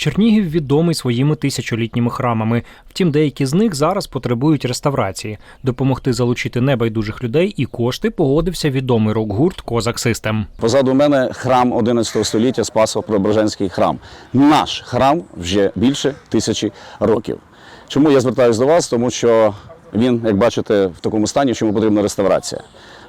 Чернігів відомий своїми тисячолітніми храмами. Втім, деякі з них зараз потребують реставрації. Допомогти залучити небайдужих людей і кошти погодився відомий рок-гурт Козак Систем. Позаду мене храм 11 століття Спасо-Преображенський храм. Наш храм вже більше тисячі років. Чому я звертаюся до вас? Тому що він, як бачите, в такому стані, що йому потрібна реставрація.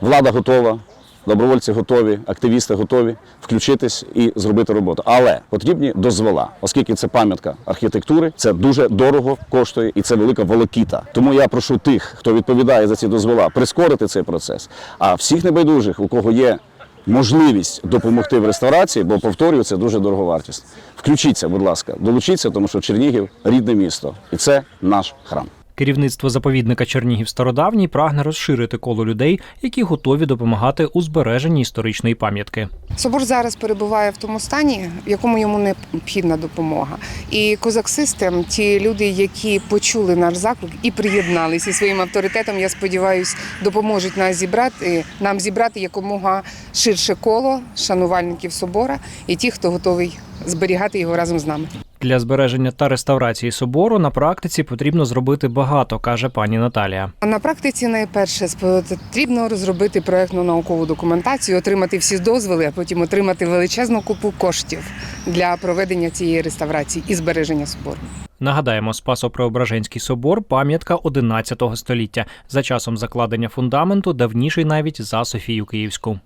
Влада готова, добровольці готові, активісти готові включитись і зробити роботу. Але потрібні дозвола, оскільки це пам'ятка архітектури, це дуже дорого коштує і це велика волокіта. Тому я прошу тих, хто відповідає за ці дозвола, прискорити цей процес. А всіх небайдужих, у кого є можливість допомогти в реставрації, бо повторюю, це дуже дороговартісно. Включіться, будь ласка, долучіться, тому що Чернігів рідне місто, і це наш храм. Керівництво заповідника Чернігів Стародавній прагне розширити коло людей, які готові допомагати у збереженні історичної пам'ятки. Собор зараз перебуває в тому стані, в якому йому необхідна допомога. І козак Систем, ті люди, які почули наш заклик і приєдналися своїм авторитетом, я сподіваюся, допоможуть нас зібрати нам зібрати якомога ширше коло шанувальників собора і ті, хто готовий зберігати його разом з нами. Для збереження та реставрації собору на практиці потрібно зробити багато, каже пані Наталія. На практиці найперше потрібно розробити проектну наукову документацію, отримати всі дозволи, а потім отримати величезну купу коштів для проведення цієї реставрації і збереження собору. Нагадаємо, Спасо-Преображенський собор пам'ятка 11 століття. За часом закладення фундаменту давніший навіть за Софію Київську.